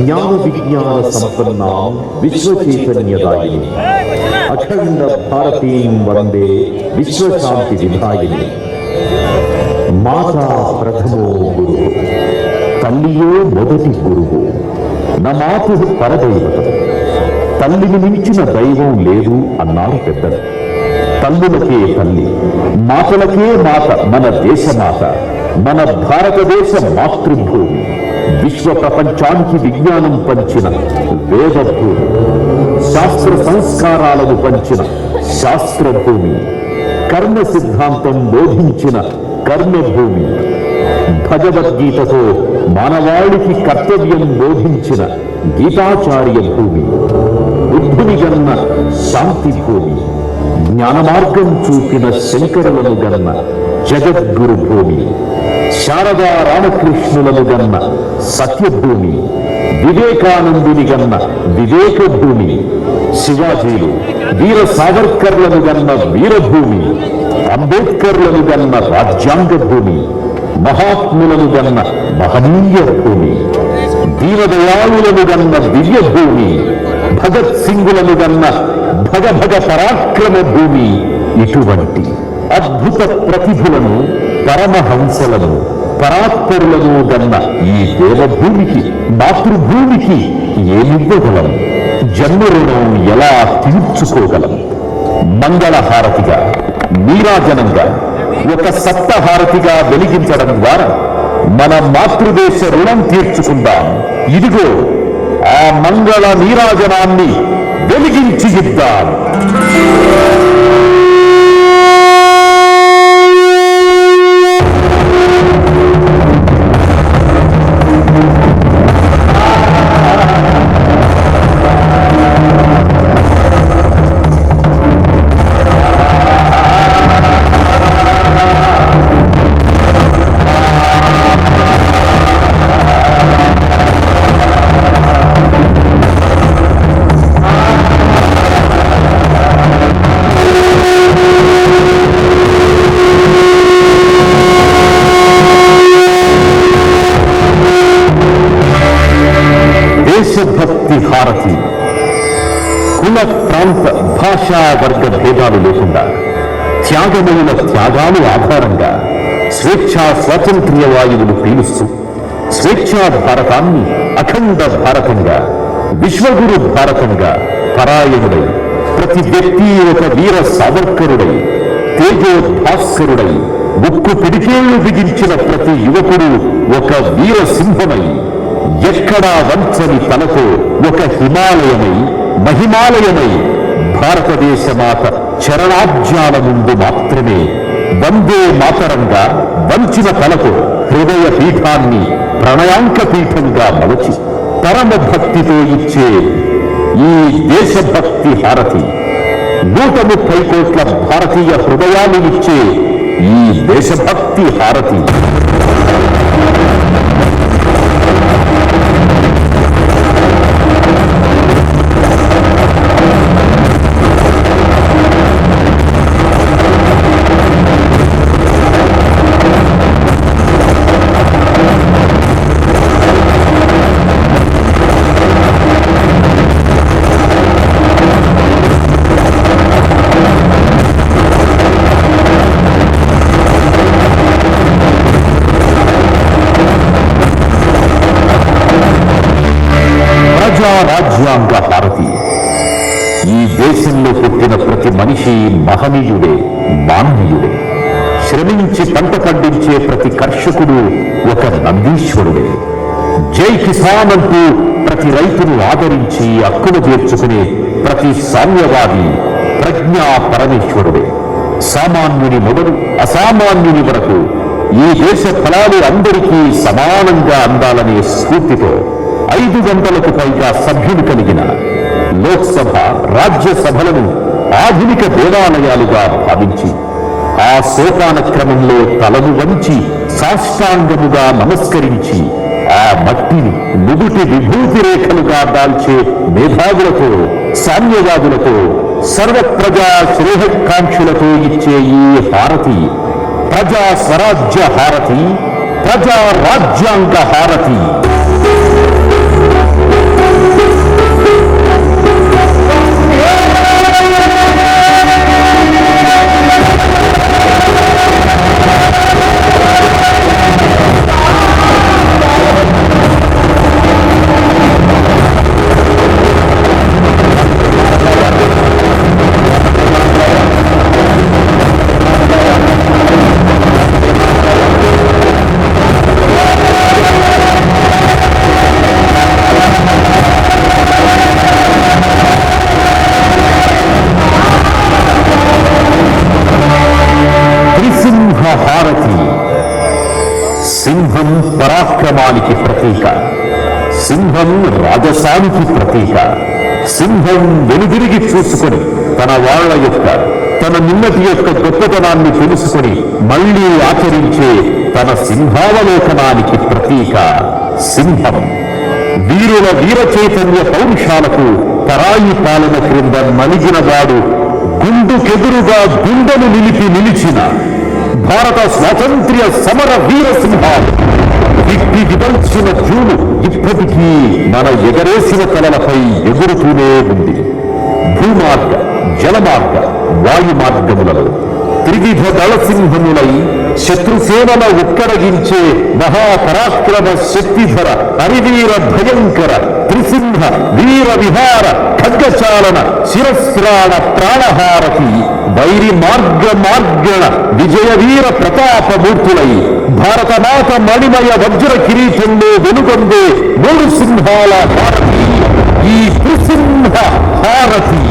జ్ఞాన విజ్ఞాన సంపన్న విశ్వ చైతన్యదాయిని అఖండ భారతీం వందే విశ్వశాంతి విధాయిని మాతా ప్రథమో గురు తల్లియే మొదటి గురువు నమాతు మాతు పరదైవతం తల్లిని మించిన దైవం లేదు అన్నారు పెద్దలు తల్లులకే తల్లి మాతలకే మాత మన దేశమాత మన భారతదేశ మాతృభూమి విశ్వ ప్రపంచానికి విజ్ఞానం పంచిన వేదభూమి శాస్త్ర సంస్కారాలను పంచిన శాస్త్రభూమి కర్మ సిద్ధాంతం బోధించిన కర్మభూమి భగవద్గీతతో మానవాళికి కర్తవ్యం బోధించిన గీతాచార్య భూమి బుద్ధుని గన్న శాంతి భూమి జ్ఞాన మార్గం చూపిన శంకరులను గన్న జగద్గురు భూమి శారదా రామకృష్ణులను గన్న సత్యభూమి వివేకానందుని గన్న వివేక భూమి శివాజీలు వీర సావర్కర్లను గన్న వీరభూమి అంబేద్కర్లను గన్న రాజ్యాంగ భూమి మహాత్ములను గన్న మహనీయ భూమి దీనదయాళులను గన్న దివ్య భూమి భగత్ సింగులను గన్న భగభగ పరాక్రమ భూమి ఇటువంటి అద్భుత ప్రతిభలను పరమహంసలను పరాత్పరులను గన్న ఈ దేవభూమికి మాతృభూమికి ఏమివ్వగలం? జన్మ రుణం ఎలా తీర్చుకోగలం? మంగళహారతిగా నీరాజనంగా ఒక సప్తహారతిగా వెలిగించడం ద్వారా మన మాతృదేశ రుణం తీర్చుకుందాం. ఇదిగో ఆ మంగళ నీరాజనాన్ని వెలిగించి ఇద్దాం ప్రాంత భాషా వర్గ భేదాలు లేకుండా త్యాగముల త్యాగాలు ఆధారంగా స్వేచ్ఛా స్వాతంత్ర్య వాయువులు పీలుస్తూ స్వేచ్ఛా భారతాన్ని అఖండ భారతంగా విశ్వగురు భారతంగా పరాయణుడై ప్రతి వ్యక్తి ఒక వీర సావర్కరుడై తేజోద్భాస్కరుడై ముక్కు పిడికేళ్ళు బిగించిన ప్రతి యువకుడు ఒక వీర సింహమై ఎక్కడా వంచని తనకు ఒక హిమాలయమై మహిమాలయమై భారతదేశ మాత చరణాబ్జాల ముందు మాత్రమే వందే మాతరంగా వంచిన తలకు హృదయ పీఠాన్ని ప్రణయాంక పీఠంగా మలచి పరమ భక్తితో ఇచ్చే ఈ దేశభక్తి హారతి నూట ముప్పై కోట్ల భారతీయ హృదయాలు ఇచ్చే ఈ దేశభక్తి హారతి. మానవీయుడే. శ్రమించి పంట పండించే ప్రతి కర్షకుడు ఒక నందీశ్వరుడే జై కిసాన్ అంటూ ప్రతి రైతును ఆదరించి హక్కును చేర్చుకునే ప్రతి సామ్యవాది ప్రజ్ఞా పరమేశ్వరుడే. సామాన్యుని మొదలు అసామాన్యుని వరకు ఈ దేశ ఫలాలు అందరికీ సమానంగా అందాలనే స్ఫూర్తితో ఐదు గంటలకు పైగా సభ్యులు కలిగిన లోక్సభ రాజ్యసభలను ఆధునిక దేవాలయాలుగా భావించి ఆ సోపాన క్రమంలో తలను వంచి సాష్టాంగముగా నమస్కరించి ఆ మట్టిని నుదుటి విభూతి రేఖలుగా దాల్చే మేధావులతో సామ్యవాదులతో సర్వప్రజా శ్రేహకాంక్షులతో ఇచ్చే ఈ హారతి ప్రజా స్వరాజ్య హారతి ప్రజా రాజ్యాంగ హారతి. సింహం పరాక్రమానికి ప్రతీక. సింహం రాజసానికి ప్రతీక. సింహం వెనుదిరిగి చూసుకొని తన వాళ్ళ యొక్క తన నిన్నటి యొక్క గొప్పతనాన్ని తెలుసుకుని మళ్ళీ ఆచరించే తన సింహావలోకనానికి ప్రతీక సింహం. వీరుల వీర చైతన్య పౌరుషాలకు తరాయి పాలన క్రింద నలిగినవాడు గుండుకెదురుగా గుండెను నిలిపి నిలిచిన భారత స్వాతంత్ర్య సమర వీర సింహాలు విప్పి విదల్చిన జూలు ఇప్పటికీ మన ఎగరేసిన తలలపై ఎగురుతూనే ఉంది. భూమార్గ జలమార్గ వాయు మార్గములలో త్రివిధ దళసింహములై శత్రుసేనల ఉక్కరగించే మహాపరాక్రమ శక్తిధర హరివీర భయంకర త్రిసింహ వీర విహార ఖడ్గచాలన శిరస్రాణ ప్రాణహారతి వైరి మార్గ మార్గణ విజయ వీర ప్రతాపమూర్తులై భారతమాత మణిమయ వజ్ర కిరీటంలో వెనుకొందే మూడు సింహాల హారతి ఈ త్రిసింహ హారతి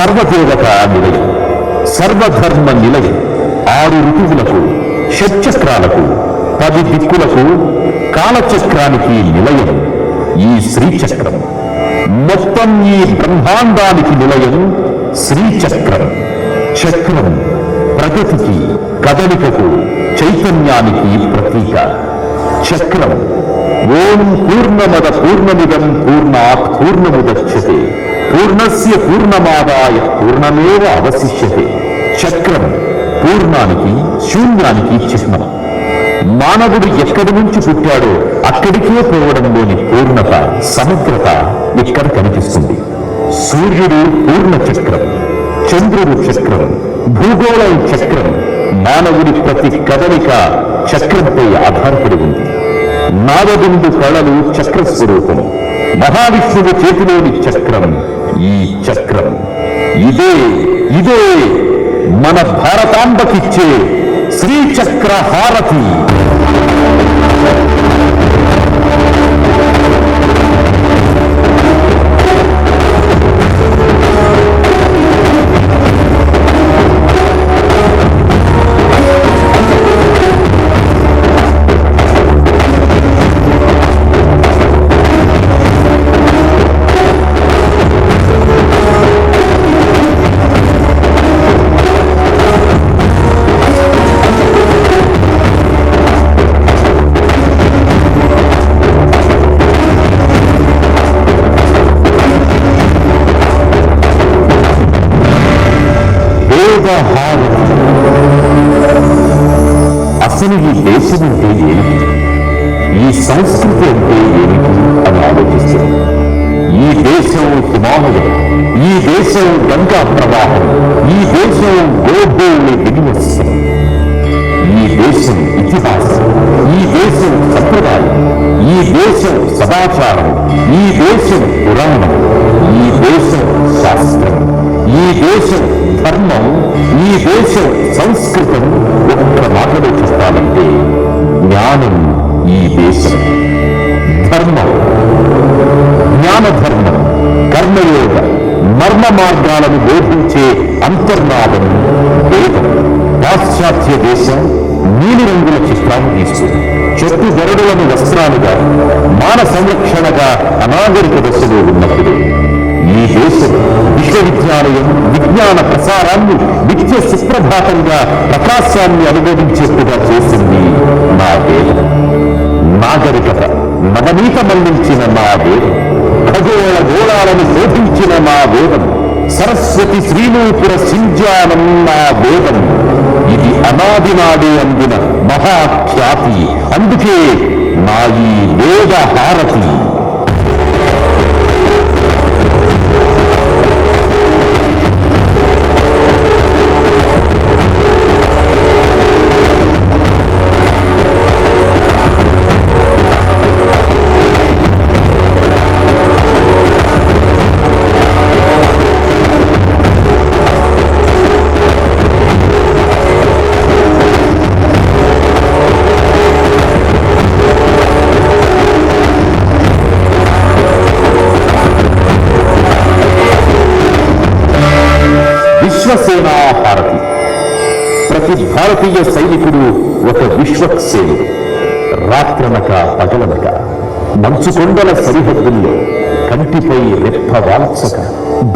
సర్వదేవత నిలయం సర్వధర్మ నిలయం ఆరు ఋతువులకు షట్చక్రాలకు పది దిక్కులకు కాలచక్రానికి నిలయం ఈ శ్రీచక్రం. మొత్తం ఈ బ్రహ్మాండానికి నిలయం శ్రీచక్రం. చక్రం ప్రగతికి కదలికకు చైతన్యానికి ప్రతీక. చక్రం ఓం పూర్ణమద పూర్ణమిదం పూర్ణాత్ పూర్ణముదచ్యతే పూర్ణస్య పూర్ణమాదాయ పూర్ణమేవ అవశిష్యతే. చక్రం పూర్ణానికి శూన్యానికి చిహ్నం. మానవుడు ఎక్కడి నుంచి పుట్టాడో అక్కడికే పోవడంలోని పూర్ణత సమగ్రత ఇక్కడ కనిపిస్తుంది. సూర్యుడు పూర్ణ చక్రం చంద్రుడు చక్రం భూగోళం చక్రం మానవుడి ప్రతి కదలిక చక్రంపై ఆధారపడి ఉంది. నాదబిందు కళలు చక్ర స్వరూపం మహావిష్ణువు చేతిలోని చక్రం ఈ చక్రం. ఇదే ఇదే మన భారతాంబకిచ్చే శ్రీచక్ర హారతి దేశం గంగా ప్రవాహం ఈ దేశం గోభూమి వినిమత్సం ఈ దేశం ఇతిహాసం ఈ దేశం సంప్రదాయం ఈ దేశం సదాచారం ఈ దేశం పురాణం ఈ దేశం శాస్త్రం ఈ దేశం ధర్మం ఈ దేశం సంస్కృతం ఒక్క మాటలో చూస్తానంటే జ్ఞానం ఈ దేశం. ధర్మం జ్ఞానధర్మం కర్మయోగం. మర్మ మార్గాలను బోధించే అంతర్నాదం వేదం. పాశ్చాత్య దేశం నీలిరంగుల చిత్రాన్ని తీస్తుంది చెట్టు గరుడులను వస్త్రాలుగా మాన సంరక్షణగా అనాగరిక దశలో ఉన్నప్పుడు ఈ దేశం విశ్వవిద్యాలయం విజ్ఞాన ప్రసారాన్ని విద్య సుప్రభాతంగా ప్రకాశాన్ని అనుభవించేట్టుగా చేసింది నా వేదం. నాగరికత. నవనీత మళ్ళించిన మా వేదం. ఖగోళ గోళాలను శోధించిన మా వేదం. సరస్వతి శ్రీనూపుర సింజానం నా వేదం. ఇది అనాది నాడే అందిన మహాఖ్యాతి. అందుకే నా ఈ వేద హారతి విశ్వసేనా భారతి. ప్రతి భారతీయ సైనికుడు ఒక విశ్వసేనుడు రాత్రనక పగలనక మంచు కొండల సరిహద్దుల్లో కంటిపై రెప్ప వాల్చక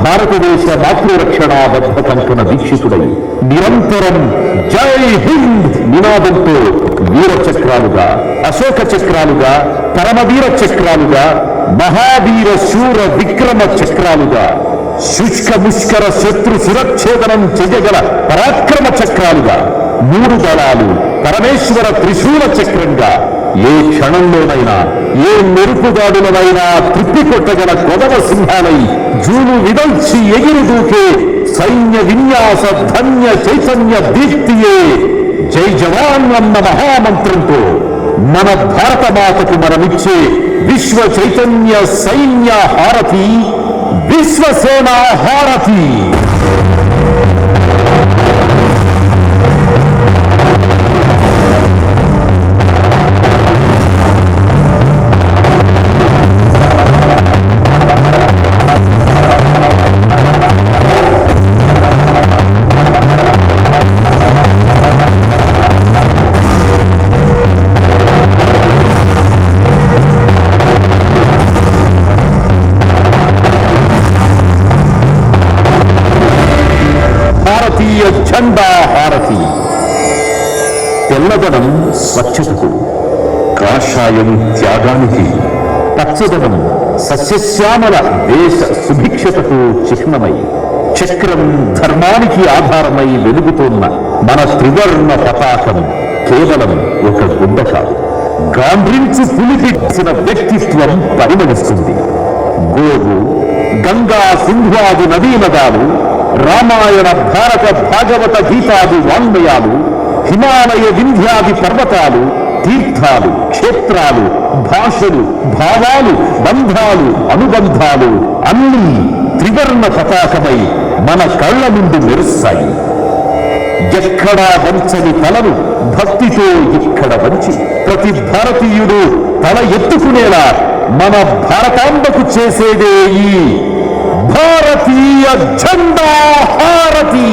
భారతదేశ మాతృరక్షణా బద్ధ కంకణ దీక్షితుడై నిరంతరం జై హింద్ నినాదంతో వీర చక్రాలుగా అశోక చక్రాలుగా పరమవీర చక్రాలుగా మహావీర శూర విక్రమ చక్రాలుగా శుష్క ముష్కర శత్రు సురక్షేదనం చెయ్యగల పరాక్రమ చక్రాలుగా మూడు దళాలు పరమేశ్వర త్రిశూల చక్రంగా ఏ క్షణంలోనైనా ఏ మెరుపుదాడులనైనా కొట్టగల కొదవ సింహాలై జూలు విదల్చి ఎగిరి దూకే సైన్య విన్యాస ధన్య చైతన్య దీప్తియే. జై జవాన్ అన్న మహామంత్రంతో మన భారత మాతకు మనమిచ్చే విశ్వ చైతన్య సైన్య హారతి. విశ్వసేన హారతి భారతీయ తెల్లదనం స్వచ్ఛతకు కాషాయం త్యాగానికి పచ్చదనం సస్యశ్యామల దేశ సుభిక్షతకు చిహ్నమై చక్రం ధర్మానికి ఆధారమై వెలుగుతోన్న మన త్రివర్ణ పతాకం కేవలం ఒక గుడ్డ కాదు. గాండ్రించు పులిపిచ్చిన వ్యక్తిత్వం పరిమళిస్తుంది. గోవు గంగా సింధువాది నదీ నదాలు రామాయణ భారత భాగవత గీతాది వాంగ్మయాలు హిమాలయ వింధ్యాది పర్వతాలు తీర్థాలు క్షేత్రాలు భాషలు భావాలు బంధాలు అనుబంధాలు అన్నీ త్రివర్ణ పతాకమై మన కళ్ళ ముందు మెరుస్తాయి. ఎక్కడా వంచని తలను భక్తితో ఇక్కడ వంచి ప్రతి భారతీయుడు తల ఎత్తుకునేలా మన భారతాంబకు చేసేదే ఈ భారతీయ జెండా హారతి.